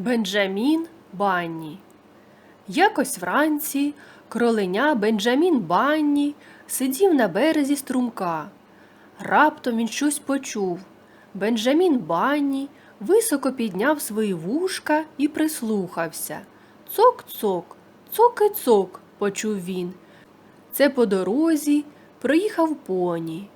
Бенджамін Банні. Якось вранці кроленя Бенджамін Банні сидів на березі струмка. Раптом він щось почув. Бенджамін Банні високо підняв свої вушка і прислухався. Цок-цок, цок-і-цок, почув він. Це по дорозі проїхав поні.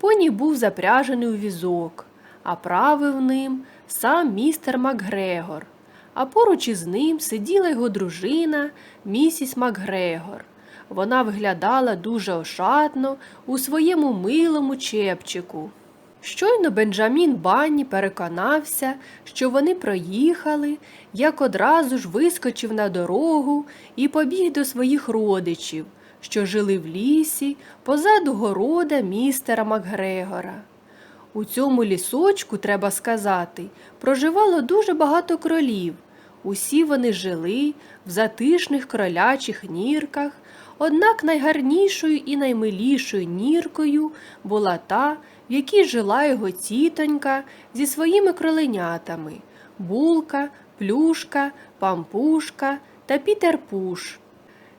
Поні був запряжений у візок, а правив ним сам містер Макгрегор, а поруч із ним сиділа його дружина, місіс Макгрегор. Вона виглядала дуже ошатно у своєму милому чепчику. Щойно Бенджамін Банні переконався, що вони проїхали, як одразу ж вискочив на дорогу і побіг до своїх родичів, що жили в лісі позаду города містера Макгрегора. У цьому лісочку, треба сказати, проживало дуже багато кролів. Усі вони жили в затишних кролячих нірках, однак найгарнішою і наймилішою ніркою була та, в якій жила його тітонька зі своїми кроленятами булка, плюшка, пампушка та Пітерпуш.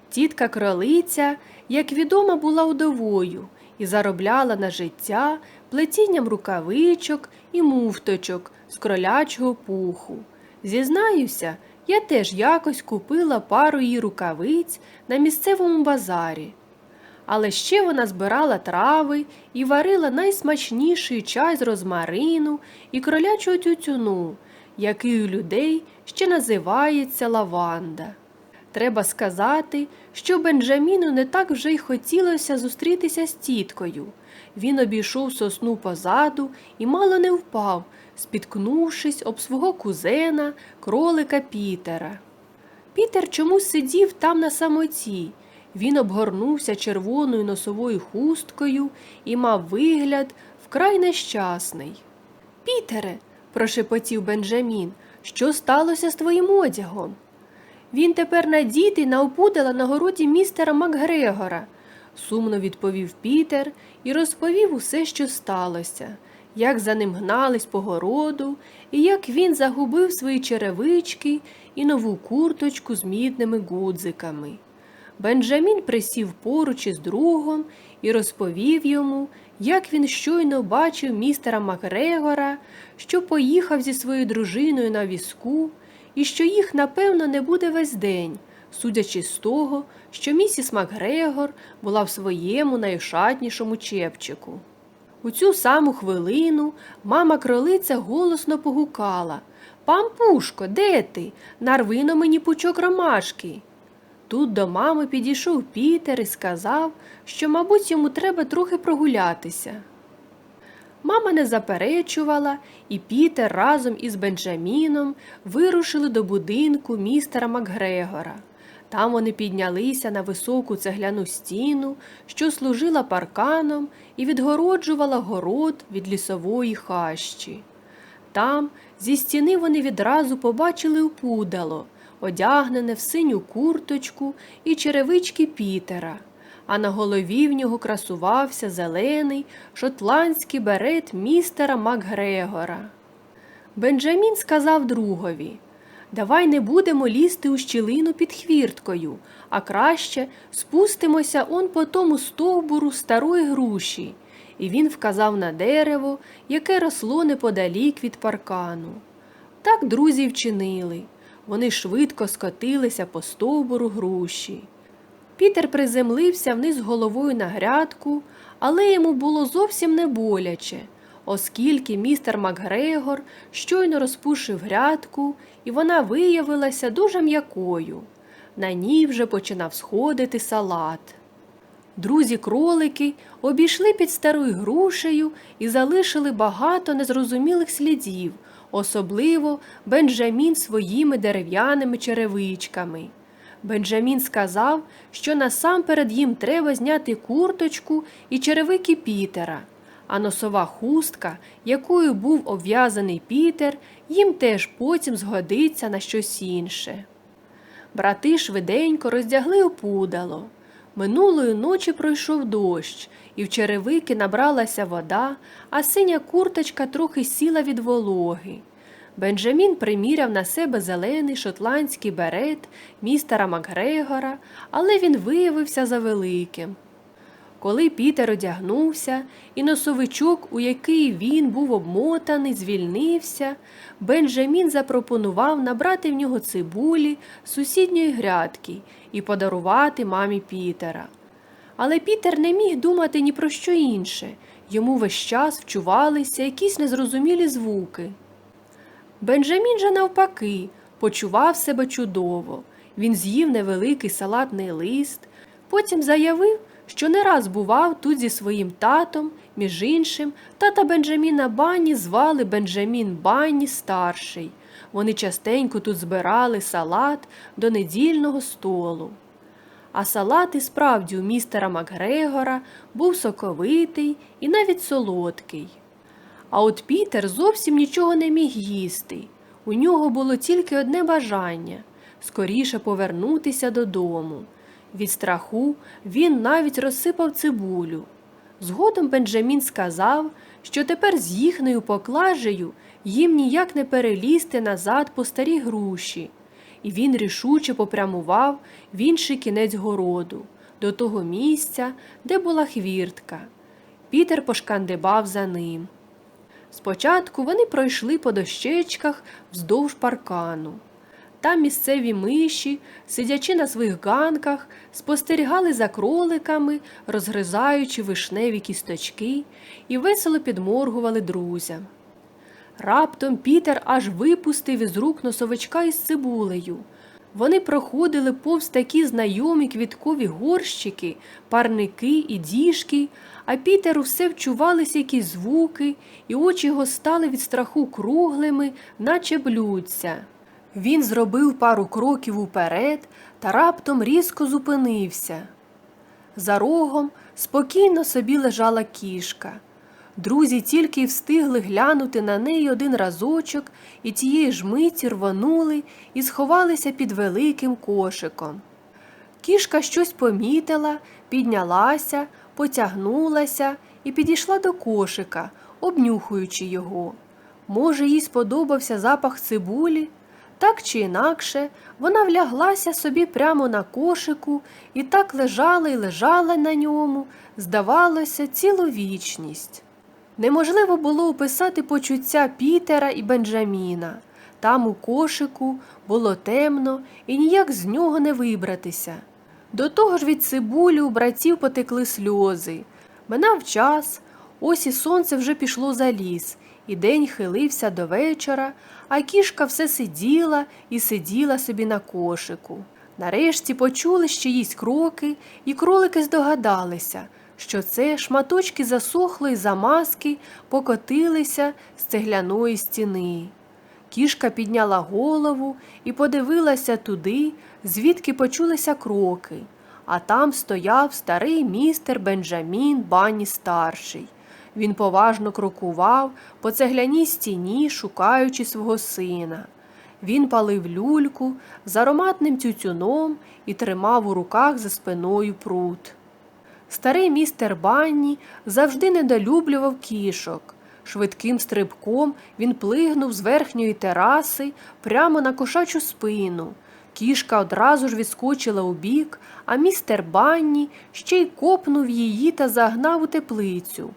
Тітка кролиця, як відомо, була удовою і заробляла на життя плетінням рукавичок і муфточок з кролячого пуху. Зізнаюся, я теж якось купила пару її рукавиць на місцевому базарі. Але ще вона збирала трави і варила найсмачніший чай з розмарину і кролячого тютюну, який у людей ще називається лаванда. Треба сказати, що Бенджаміну не так вже й хотілося зустрітися з тіткою. Він обійшов сосну позаду і мало не впав, спіткнувшись об свого кузена, кролика Пітера. Пітер чомусь сидів там на самоті. Він обгорнувся червоною носовою хусткою і мав вигляд вкрай нещасний. Пітере, прошепотів Бенджамін, що сталося з твоїм одягом? Він тепер надітий на опудала на городі містера Макгрегора, сумно відповів Пітер і розповів усе, що сталося, як за ним гнались по городу, і як він загубив свої черевички і нову курточку з мідними гудзиками. Бенджамін присів поруч із другом і розповів йому, як він щойно бачив містера Макгрегора, що поїхав зі своєю дружиною на візку, і що їх, напевно, не буде весь день, судячи з того, що місіс Макгрегор була в своєму найшатнішому чепчику. У цю саму хвилину мама кролиця голосно погукала Пампушко, де ти? Нарвино мені пучок ромашки. Тут до мами підійшов Пітер і сказав, що, мабуть, йому треба трохи прогулятися. Мама не заперечувала, і Пітер разом із Бенджаміном вирушили до будинку містера Макгрегора. Там вони піднялися на високу цегляну стіну, що служила парканом і відгороджувала город від лісової хащі. Там, зі стіни, вони відразу побачили опудало, одягнене в синю курточку і черевички Пітера, а на голові в нього красувався зелений шотландський берет містера Макгрегора. Бенджамін сказав другові Давай не будемо лізти у щілину під хвірткою, а краще спустимося он по тому стовбуру старої груші. І він вказав на дерево, яке росло неподалік від паркану. Так друзі вчинили. Вони швидко скотилися по стовбуру груші. Пітер приземлився вниз головою на грядку, але йому було зовсім не боляче, оскільки містер Макгрегор щойно розпушив грядку, і вона виявилася дуже м'якою. На ній вже починав сходити салат. Друзі кролики обійшли під старою грушею і залишили багато незрозумілих слідів, особливо Бенджамін своїми дерев'яними черевичками. Бенджамін сказав, що насамперед їм треба зняти курточку і черевики Пітера, а носова хустка, якою був обв'язаний Пітер, їм теж потім згодиться на щось інше. Брати швиденько роздягли опудало. Минулої ночі пройшов дощ, і в черевики набралася вода, а синя курточка трохи сіла від вологи. Бенджамін приміряв на себе зелений шотландський берет містера Макгрегора, але він виявився завеликим. Коли Пітер одягнувся, і носовичок, у який він був обмотаний, звільнився, Бенджамін запропонував набрати в нього цибулі сусідньої грядки і подарувати мамі Пітера. Але Пітер не міг думати ні про що інше. Йому весь час вчувалися якісь незрозумілі звуки. Бенджамін же навпаки почував себе чудово. Він з'їв невеликий салатний лист, потім заявив, що не раз бував тут зі своїм татом, між іншим, тата Бенджаміна Банні звали Бенджамін Банні старший. Вони частенько тут збирали салат до недільного столу. А салат і справді у містера Макгрегора був соковитий і навіть солодкий. А от Пітер зовсім нічого не міг їсти. У нього було тільки одне бажання скоріше повернутися додому. Від страху він навіть розсипав цибулю. Згодом Бенджамін сказав, що тепер з їхньою поклажею їм ніяк не перелізти назад по старій груші, і він рішуче попрямував в інший кінець городу, до того місця, де була хвіртка. Пітер пошкандибав за ним. Спочатку вони пройшли по дощечках вздовж паркану. Там місцеві миші, сидячи на своїх ганках, спостерігали за кроликами, розгризаючи вишневі кісточки, і весело підморгували друзям. Раптом Пітер аж випустив із рук носовичка із цибулею. Вони проходили повз такі знайомі квіткові горщики, парники і діжки, а Пітеру все вчувалися якісь звуки, і очі його стали від страху круглими, наче блюдця. Він зробив пару кроків уперед та раптом різко зупинився. За рогом спокійно собі лежала кішка. Друзі тільки й встигли глянути на неї один разочок і тієї ж миті рвонули і сховалися під великим кошиком. Кішка щось помітила, піднялася, потягнулася і підійшла до кошика, обнюхуючи його. Може, їй сподобався запах цибулі? Так чи інакше, вона вляглася собі прямо на кошику і так лежала і лежала на ньому, здавалося, цілу вічність. Неможливо було описати почуття Пітера і Бенджаміна. Там у кошику було темно і ніяк з нього не вибратися. До того ж від цибулі у братів потекли сльози. Минав час, ось і сонце вже пішло за ліс, і день хилився до вечора, а кішка все сиділа і сиділа собі на кошику. Нарешті почули ще їсть кроки, і кролики здогадалися, що це шматочки засохлої замазки покотилися з цегляної стіни. Кішка підняла голову і подивилася туди, звідки почулися кроки, а там стояв старий містер Бенджамін Банні старший. Він поважно крокував по цегляній стіні, шукаючи свого сина. Він палив люльку з ароматним тютюном і тримав у руках за спиною прут. Старий містер Банні завжди недолюблював кішок. Швидким стрибком він плигнув з верхньої тераси прямо на кошачу спину. Кішка одразу ж відскочила у бік, а містер Банні ще й копнув її та загнав у теплицю.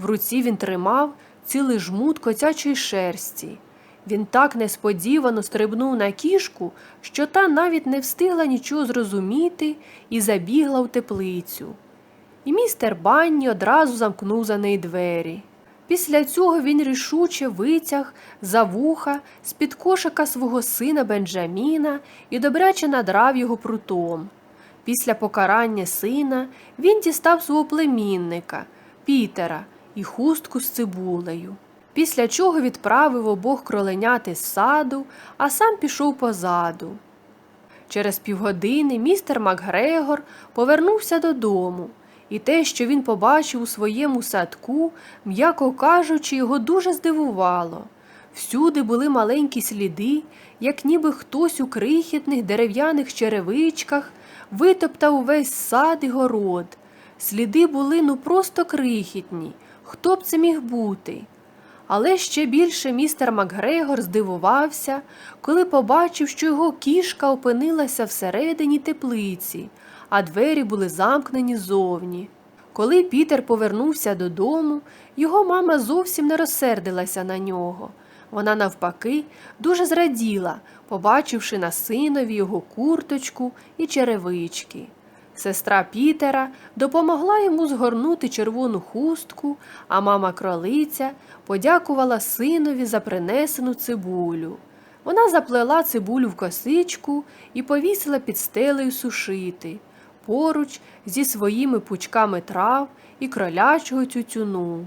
В руці він тримав цілий жмут котячої шерсті. Він так несподівано стрибнув на кішку, що та навіть не встигла нічого зрозуміти і забігла в теплицю. І містер Банні одразу замкнув за неї двері. Після цього він рішуче витяг за вуха з під кошика свого сина Бенджаміна і добряче надрав його прутом. Після покарання сина він дістав свого племінника Пітера і хустку з цибулею. Після чого відправив обох кроленяти з саду, а сам пішов позаду. Через півгодини містер Макгрегор повернувся додому, і те, що він побачив у своєму садку, м'яко кажучи, його дуже здивувало. Всюди були маленькі сліди, як ніби хтось у крихітних дерев'яних черевичках витоптав увесь сад і город. Сліди були ну просто крихітні. Хто б це міг бути? Але ще більше містер Макгрегор здивувався, коли побачив, що його кішка опинилася всередині теплиці, а двері були замкнені зовні. Коли Пітер повернувся додому, його мама зовсім не розсердилася на нього. Вона, навпаки, дуже зраділа, побачивши на синові його курточку і черевички. Сестра Пітера допомогла йому згорнути червону хустку, а мама кролиця подякувала синові за принесену цибулю. Вона заплела цибулю в косичку і повісила під стелею сушити, поруч зі своїми пучками трав і кролячого тютюну.